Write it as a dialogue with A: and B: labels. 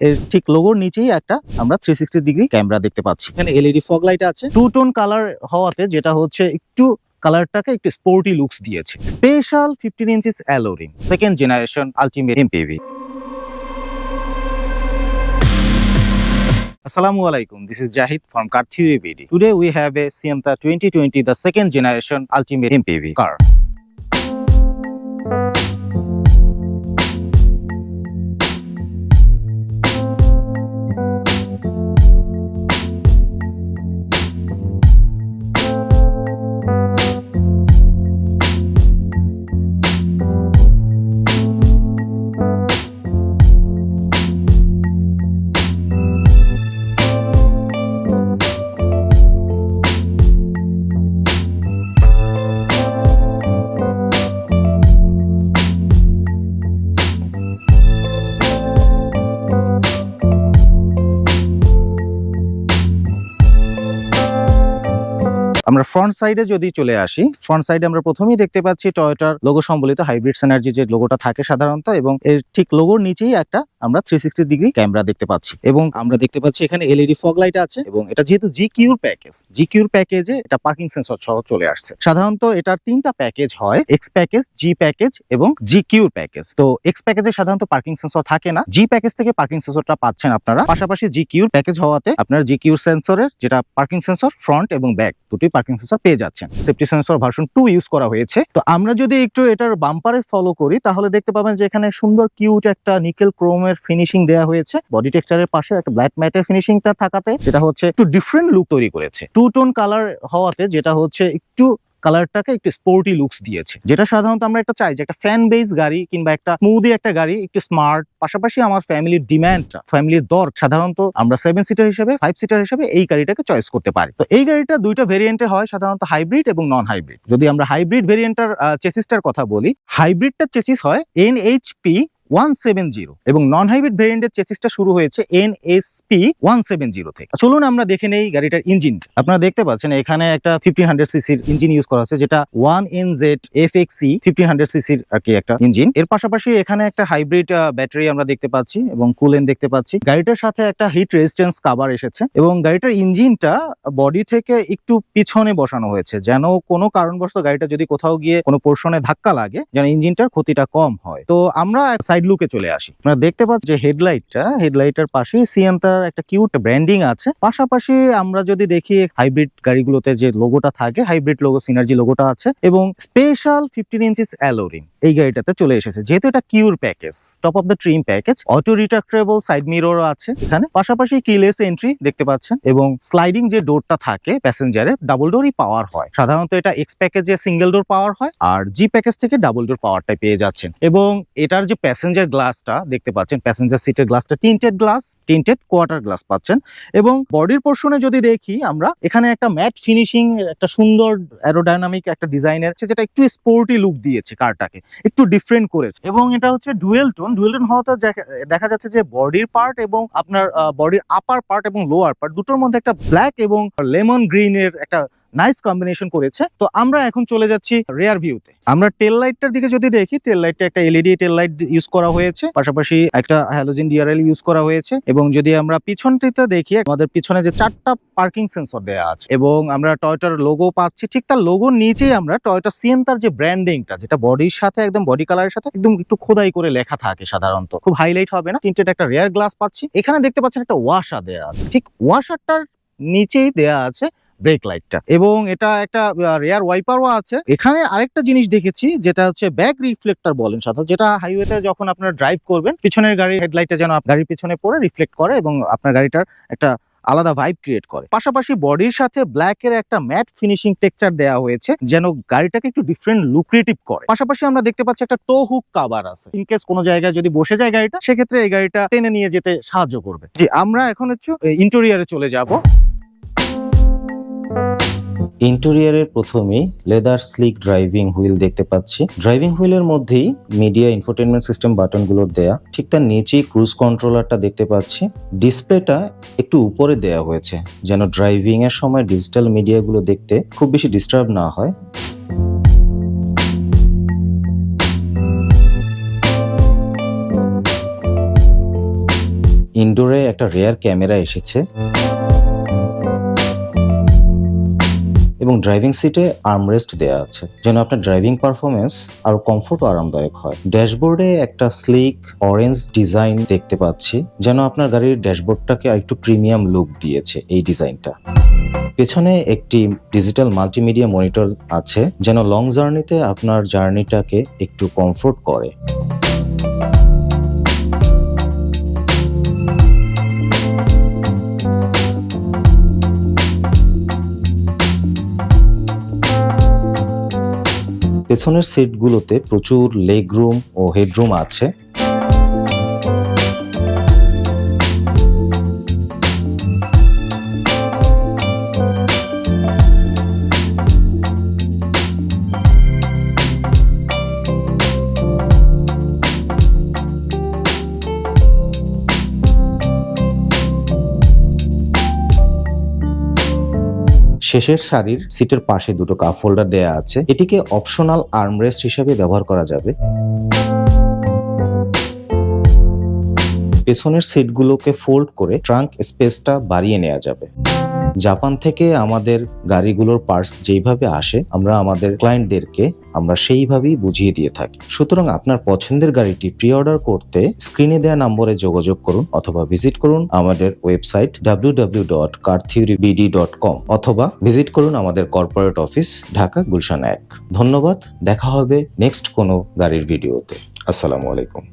A: এর ঠিক লোগোর নিচেই একটা আমরা থ্রি সিক্সটি ডিগ্রি ক্যামেরা দেখতে পাচ্ছি এখানে এলইডি ফগ লাইট আছে টু টোন কালার হওয়াতে যেটা হচ্ছে একটু কালারটাকে একটু স্পোর্টি লুকস দিয়েছে special fifteen inches অ্যালোরিং second generation ultimate MPV Assalamu alaikum. This is Jahid from Car Theory BD. Today we have a Sienta 2020, the second generation Ultimate MPV car. আমরা front সাইডে যদি চলে আসি ফ্রন্ট সাইডে আমরা প্রথমেই দেখতে পাচ্ছি টয়টার লোগো সম্বলিত হাইব্রিড এনার্জি যে লোগোটা থাকে সাধারণত এবং এর ঠিক লোগোর নিচেই একটা আমরা থ্রি সিক্সটি ডিগ্রি ক্যামেরা দেখতে পাচ্ছি। এবং আমরা দেখতে পাচ্ছি এখানে এলইডি ফগ লাইট আছে এবং এটা যেহেতু জি কিউর প্যাকেজ জি কিউর প্যাকেজে এটা পার্কিং সেন্সর সহ চলে আসছে। সাধারণত এটার তিনটা প্যাকেজ হয় এক্স প্যাকেজ জি প্যাকেজ এবং জি কিউর প্যাকেজ তো এক্স প্যাকেজে সাধারণত পার্কিং সেন্সর থাকে না জি প্যাকেজ থেকে পার্কিং সেন্সরটা পাচ্ছেন আপনারা। পাশাপাশি জি কিউর প্যাকেজ হওয়াতে আপনার জি কিউর সেন্সরের যেটা পার্কিং সেন্সর ফ্রন্ট এবং ব্যাক দুটি পার্কিং সেন্সর পেয়ে যাচ্ছেন। Safety sensor version two use করা হয়েছে। তো আমরা যদি একটু এটার বাম্পারে ফলো করি, তাহলে দেখতে পাবেন যে এখানে সুন্দর কিউট একটা নিকেল ক্রোমের ফিনিশিং দেওয়া হয়েছে। বডি টেক্সচারের পাশে একটা ব্ল্যাক ম্যাটের ফিনিশিংটা থাকাতে যেটা হচ্ছে একটু ডিফারেন্ট লুক তৈরি করেছে। টু টোন কালার হওয়াতে যেটা হচ্ছে একটু কালারটাকে একটু স্পোর্টি লুকস দিয়েছে। যেটা সাধারণত আমরা একটা চাই যে একটা ফ্যান বেস গাড়ি কিংবা একটা স্মুদি একটা গাড়ি, একটু স্মার্ট পাশাপাশি আমার ফ্যামিলির ডিমান্ডটা ফ্যামিলির দর সাধারণত আমরা সেভেন সিটার হিসেবে ফাইভ সিটার হিসেবে এই গাড়িটাকে চয়েস করতে পারি। তো এই গাড়িটা দুইটা ভেরিয়েন্টে হয়, সাধারণত হাইব্রিড এবং নন হাইব্রিড যদি আমরা হাইব্রিড ভেরিয়েন্টার চেসিসটার কথা বলি হাইব্রিডটার চেসিস হয় N HP one seven zero এবং নন হাইব্রিড ভেরিয়েন্টের চেসিসটা শুরু হয়েছে N S P one seven zero থেকে। চলুন আমরা দেখে নেই গাড়িটার ইঞ্জিন আপনারা দেখতে পাচ্ছেন এখানে একটা ফিফটিন হান্ড্রেড সিসির ইঞ্জিন ইউজ করা হচ্ছে, যেটা one N Z F X E fifteen hundred সিসির আর কি একটা ইঞ্জিন এর পাশাপাশি এখানে একটা হাইব্রিড ব্যাটারি আমরা দেখতে পাচ্ছি এবং কুলেন দেখতে পাচ্ছি। গাড়িটার সাথে একটা হিট রেজিস্ট্যান্স কাভার এসেছে এবং গাড়িটার ইঞ্জিনটা বডি থেকে একটু পিছনে বসানো হয়েছে, যেন কোনো কারণবশত গাড়িটা যদি কোথাও গিয়ে কোনো পোর্শনে ধাক্কা লাগে, যেন ইঞ্জিনটার ক্ষতিটা কম হয়। তো আমরা সাইড লুকে চলে আসি। আপনারা দেখতে পাচ্ছি যে হেডলাইটটা হেডলাইটের পাশেই সিএনটার একটা কিউট ব্র্যান্ডিং আছে। পাশাপাশি আমরা যদি দেখি হাইব্রিড গাড়িগুলোতে যে লোগোটা থাকে হাইব্রিড লোগো সিনার্জি লোগোটা আছে এবং স্পেশাল ফিফটিন ইঞ্চিস অ্যালোরিং এই গাড়িটাতে চলে এসেছে। যেহেতু এটা কিউর package top of the trim package auto retractable side মিররও আছে এখানে। পাশাপাশি কিলেস এন্ট্রি দেখতে পাচ্ছেন এবং স্লাইডিং যে ডোরটা থাকে প্যাসেঞ্জারের ডাবল ডোরই পাওয়ার হয়। সাধারণত এটা এক্স প্যাকেজে সিঙ্গেল ডোর পাওয়ার হয় আর জি প্যাকেজ থেকে ডাবল ডোর পাওয়ারটাই পেয়ে যাচ্ছেন। এবং এটার যে প্যাসেঞ্জার গ্লাসটা দেখতে পাচ্ছেন প্যাসেঞ্জার সিটের গ্লাসটা tinted glass tinted quarter glass পাচ্ছেন এবং বডির পোর্শনে যদি দেখি আমরা, এখানে একটা ম্যাট ফিনিশিং একটা সুন্দর অ্যারোডাইনামিক একটা ডিজাইনের যেটা একটু স্পোর্টি লুক দিয়েছে কারটাকে একটু ডিফারেন্ট করেছে এবং এটা হচ্ছে ডুয়েল টোন ডুয়েল টোন হওয়াতে দেখা যাচ্ছে যে বডির পার্ট এবং আপনার বডির আপার পার্ট এবং লোয়ার পার্ট দুটোর মধ্যে একটা ব্ল্যাক এবং লেমন গ্রিনের একটা নাইস কম্বিনেশন করেছে। তো আমরা এখন চলে যাচ্ছি রেয়ার ভিউতে আমরা টেল লাইটটার দিকে যদি দেখি টেল লাইটটা একটা এলইডি টেল লাইট ইউজ করা হয়েছে। পাশাপাশি একটা হ্যালোজেন ডিআরএল ইউজ করা হয়েছে। এবং যদি আমরা পিছনটিতে দেখি, আমাদের পিছনে যে চারটা পার্কিং সেন্সর দেওয়া আছে, এবং আমরা টয়টার লোগো পাচ্ছি, ঠিক তার লোগোর নিচেই আমরা টয়টা সিএনতার যে ব্র্যান্ডিংটা যেটা বডির সাথে, একদম বডি কালারের সাথে, একদম একটু খোদাই করে লেখা থাকে সাধারণত। খুব হাইলাইট হবে না। তিনটে একটা রেয়ার গ্লাস পাচ্ছি। এখানে দেখতে পাচ্ছেন একটা ওয়াশা দেওয়া আছে। ঠিক ওয়াশারটার নিচেই দেয়া আছে ব্রেক লাইটটা এবং এটা একটা রেয়ার ওয়াইপারও আছে। এখানে আরেকটা জিনিস দেখেছি, যেটা হচ্ছে ব্যাক রিফ্লেক্টর বলেন সাধারণত, যেটা হাইওয়েতে যখন আপনারা ড্রাইভ করবেন, পিছনের গাড়ির হেডলাইটটা যেন গাড়ির পিছনে পড়ে রিফ্লেক্ট করে এবং আপনার গাড়িটার একটা আলাদা ভাইব ক্রিয়েট করে। পাশাপাশি বডির সাথে ব্ল্যাক এর একটা ম্যাট ফিনিশিং টেক্সচার দেওয়া হয়েছে, যেন গাড়িটাকে একটু ডিফারেন্ট লুক্রেটিভ করে। পাশাপাশি আমরা দেখতে পাচ্ছি একটা টো হুক কাভার আছে। ইন কেস কোনো জায়গায় যদি বসে যায় গাড়িটা, সেক্ষেত্রে এই গাড়িটা টেনে নিয়ে যেতে সাহায্য করবে। জি, আমরা এখন হচ্ছে ইন্টেরিয়ারে চলে যাব।
B: ইন্টেরিয়ারের প্রথমেই লেদার স্লিক ড্রাইভিং হুইল দেখতে পাচ্ছি। ড্রাইভিং হুইলের মধ্যেই মিডিয়া ইনফোটেনমেন্ট সিস্টেম বাটনগুলো দেয়া, ঠিক তার নিচেই ক্রুজ কন্ট্রোলারটা দেখতে পাচ্ছি। ডিসপ্লেটা একটু উপরে দেয়া হয়েছে, যেন ড্রাইভিং এর সময় ডিজিটাল মিডিয়াগুলো দেখতে খুব বেশি ডিস্টার্ব না হয়। ইনডোরে একটা রেয়ার ক্যামেরা এসেছে। এবং ড্রাইভিং সিটে আর্মরেস্ট দেওয়া আছে, যেন আপনার ড্রাইভিং পারফরমেন্স আরও কমফোর্ট ও আরামদায়ক হয়। ড্যাশবোর্ডে একটা স্লিক অরেঞ্জ ডিজাইন দেখতে পাচ্ছি, যেন আপনার গাড়ির ড্যাশবোর্ডটাকে একটু প্রিমিয়াম লুক দিয়েছে এই ডিজাইনটা। পেছনে একটি ডিজিটাল মাল্টিমিডিয়া মনিটর আছে, যেন লং জার্নিতে আপনার জার্নিটাকে একটু কমফোর্ট করে। পেছনের সিটগুলোতে প্রচুর লেগ রুম ও হেডরুম আছে। শেষের সারির সিটের পাশে দুটো কাপ হোল্ডার দেয়া আছে। এটিকে অপশনাল আর্মরেস্ট হিসেবে ব্যবহার করা যাবে। পেছনের সিটগুলোকে ফোল্ড করে ট্রাঙ্ক স্পেসটা বাড়িয়ে নেওয়া যাবে। জাপান থেকে আমাদের গাড়িগুলোর পার্টস যেইভাবে আসে, আমরা আমাদের ক্লায়েন্টদেরকে আমরা সেইভাবেই বুঝিয়ে দিয়ে থাকি। সুতরাং আপনার পছন্দের গাড়িটি প্রি অর্ডার করতে স্ক্রিনে দেওয়া নম্বরে যোগাযোগ করুন অথবা ভিজিট করুন আমাদের ওয়েবসাইট www.cartheoryBD.com অথবা ভিজিট করুন আমাদের কর্পোরেট অফিস, ঢাকা গুলশান এক। ধন্যবাদ, দেখা হবে নেক্সট কোনো গাড়ির ভিডিওতে। আসসালামু আলাইকুম।